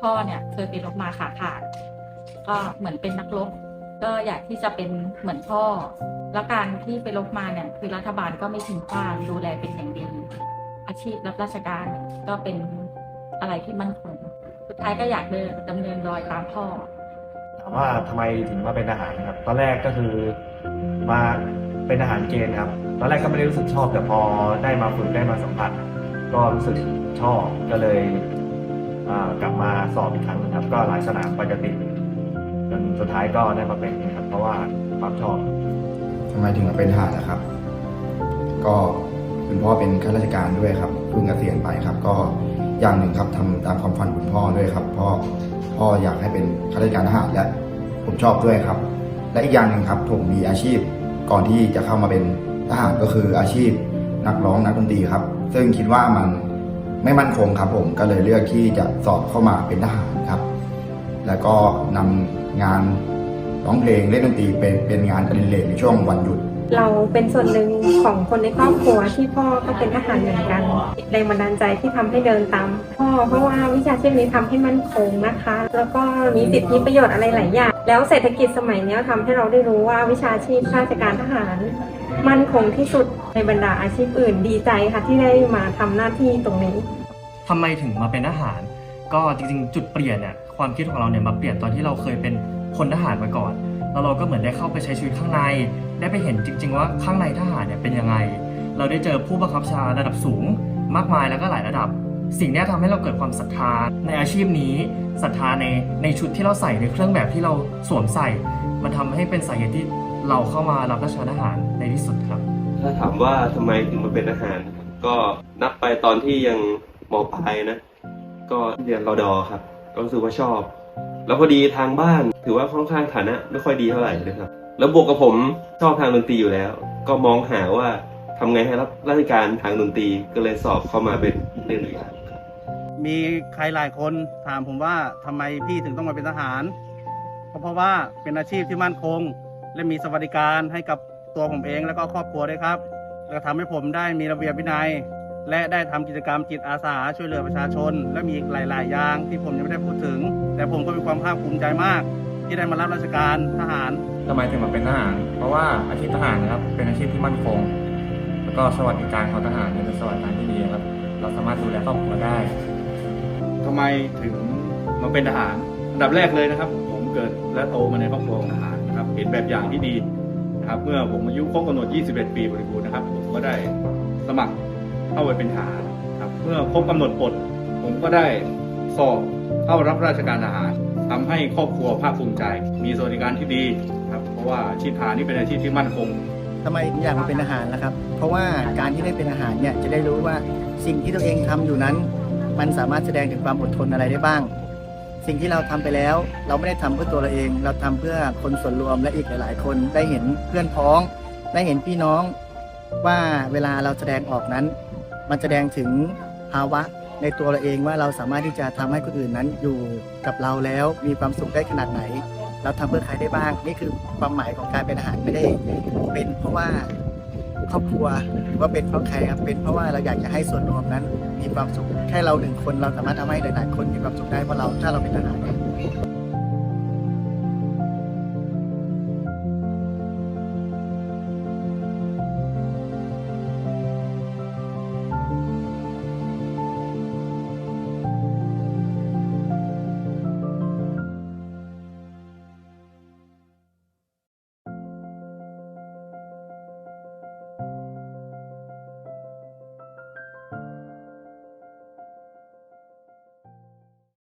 พ่อเนี่ยเคยไปรบมาขาขาด ก็เหมือนเป็นนักรบก็อยากที่จะเป็นเหมือนพ่อ แล้วการที่ไปรบมาเนี่ยคือรัฐบาลก็ไม่ทิ้งขว้างดูแลเป็นอย่างดี อาชีพรับราชการก็เป็นอะไรที่มั่นคงสุดท้ายก็อยากเดินดำเนินรอยตามพ่อถามว่าทำไมถึงมาเป็นทหารครับ ตอนแรกก็คือมาเป็นทหารเกณฑ์ครับ ตอนแรกก็ไม่ได้รู้สึกชอบแต่พอได้มาฝึกได้มาสัมผัส ก็รู้สึกชอบก็เลยกลับมาสอบอีกครั้งนะครับ ก็หลายสนามปกติจนสุดท้ายก็ได้มาเป็นนะครับ เพราะว่าความชอบทำไมถึงมาเป็นทหารนะครับ ก็คุณพ่อเป็นข้าราชการด้วยครับเพิ่งเกษียณไปครับ ก็อย่างหนึ่งครับทำตามความฝันคุณพ่อด้วยครับพ่อพ่ออยากให้เป็นข้าราชการทหารและผมชอบด้วยครับ และอีกอย่างหนึ่งครับผมมีอาชีพก่อนที่จะเข้ามาเป็นทหารก็คืออาชีพนักร้องนักดนตรีครับ ซึ่งคิดว่ามันไม่มั่นคงครับผมก็เลยเลือกที่จะสอบเข้ามาเป็นทหารครับ แล้วก็นำงาน ร้องเพลงเล่นดนตรีเป็นเป็นงานอดิเรกในช่วงวันหยุด เราเป็นส่วนหนึ่งของคนในครอบครัวที่พ่อก็เป็นทหารเหมือนกันแรงบันดาลใจที่ทำให้เดินตามพ่อเพราะว่าวิชาชีพนี้ทำให้มั่นคงนะคะ แล้วก็มีสิทธิประโยชน์อะไรหลายอย่าง แล้วเศรษฐกิจสมัยนี้ทำให้เราได้รู้ว่าวิชาชีพข้าราชการทหาร มั่นคงที่สุดในบรรดาอาชีพอื่นดีใจค่ะที่ได้มาทำหน้าที่ตรงนี้ทำไมถึงมาเป็นทหาร ก็จริงๆ จุดเปลี่ยนเนี่ยความคิดของเราเนี่ยมาเปลี่ยนตอนที่เราเคยเป็น พลทหารมาก่อน แล้วเราก็เหมือนได้เข้าไปใช้ชีวิตข้างใน ได้ไปเห็นจริง ๆ ว่าข้างในทหารเนี่ยเป็นยังไง เราได้เจอผู้บังคับบัญชาระดับสูง มากมายแล้วก็หลายระดับ สิ่งนี้ยทำให้เราเกิดความศรัทธาในอาชีพนี้ศรัทธาในในชุดที่เราใส่ในเครื่องแบบที่เราสวมใส่ มันทำให้เป็นสาเหตุที่เราเข้ามารับราชการทหารในที่สุดครับ ถ้าถามว่าทำไมถึงมาเป็นทหาร ก็นับไปตอนที่ยังมปลายนะ ก็เรียนรอดอครับก็รู้สึกว่าชอบ แล้วพอดีทางบ้านถือว่าค่อนข้างฐานะไม่ค่อยดีเท่าไหร่นะครับ แล้วบวกกับผมชอบทางดนตรีอยู่แล้ว ก็มองหาว่าทำไงให้รับราชการทางดนตรีก็เลยสอบเข้ามาเป็นเล่นดนตรีครับมีใครหลายคนถามผมว่าทำไมพี่ถึงต้องมาเป็นทหารก็เพราะว่าเป็นอาชีพที่มั่นคง และมีสวัสดิการให้กับตัวผมเอง แล้วก็ครอบครัวด้วยครับ แล้วก็ทำให้ผมได้มีระเบียบวินัย และได้ทำกิจกรรมจิตอาสาช่วยเหลือประชาชน และมีอีกหลาย ๆ อย่างที่ผมยังไม่ได้พูดถึง แต่ผมก็มีความภาคภูมิใจมาก ที่ได้มารับราชการทหารทำไมถึงมาเป็นทหาร เพราะว่าอาชีพทหารนะครับเป็นอาชีพที่มั่นคง แล้วก็สวัสดิการของทหารเนี่ยเป็นสวัสดิการที่ดีครับ เราสามารถดูแลครอบครัวได้ทำไมถึงมาเป็นทหารอันดับแรกเลยนะครับ ผมเกิดและโตมาในครอบครัวของทหารนะครับเห็นแบบอย่างที่ดีนะครับเมื่อผมอายุครบกำหนด 21 ปีบริบูรณ์นะครับผมก็ได้สมัคร เข้าไปเป็นทหารครับเมื่อครบกำหนดปลดผมก็ได้สอบเข้ารับราชการทหารทำให้ครอบครัวภาคภูมิใจ มีสวัสดิการที่ดีครับเพราะว่าอาชีพทหารนี่เป็นอาชีพที่มั่นคงทำไมอยากมาเป็นอาหารล่ะครับ เพราะว่าการที่ได้เป็นอาหารเนี่ยจะได้รู้ว่าสิ่งที่ตัวเองทำอยู่นั้น มันสามารถแสดงถึงความอดทนอะไรได้บ้าง สิ่งที่เราทำไปแล้ว เราไม่ได้ทำเพื่อตัวเราเอง เราทำเพื่อคนส่วนรวมและอีกหลาย ๆ คนได้เห็นเพื่อนพ้อง ได้เห็นพี่น้องว่าเวลาเราแสดงออกนั้น มันแสดงถึงภาวะในตัวเราเองว่าเราสามารถที่จะทำให้คนอื่นนั้นอยู่กับเราแล้วมีความสุขได้ขนาดไหน เราทำเพื่อใครได้บ้าง นี่คือความหมายของการเป็นอาหารไม่ได้ เป็นเพราะว่าครอบครัวหรือว่าเป็นเพราะใครครับเป็นเพราะว่าเราอยากจะให้ส่วนรวมนั้น มีความสุขแค่เราหนึ่งคนเราสามารถทำให้หลายๆคนมีความสุขได้เพราะเราถ้าเราเป็นทหาร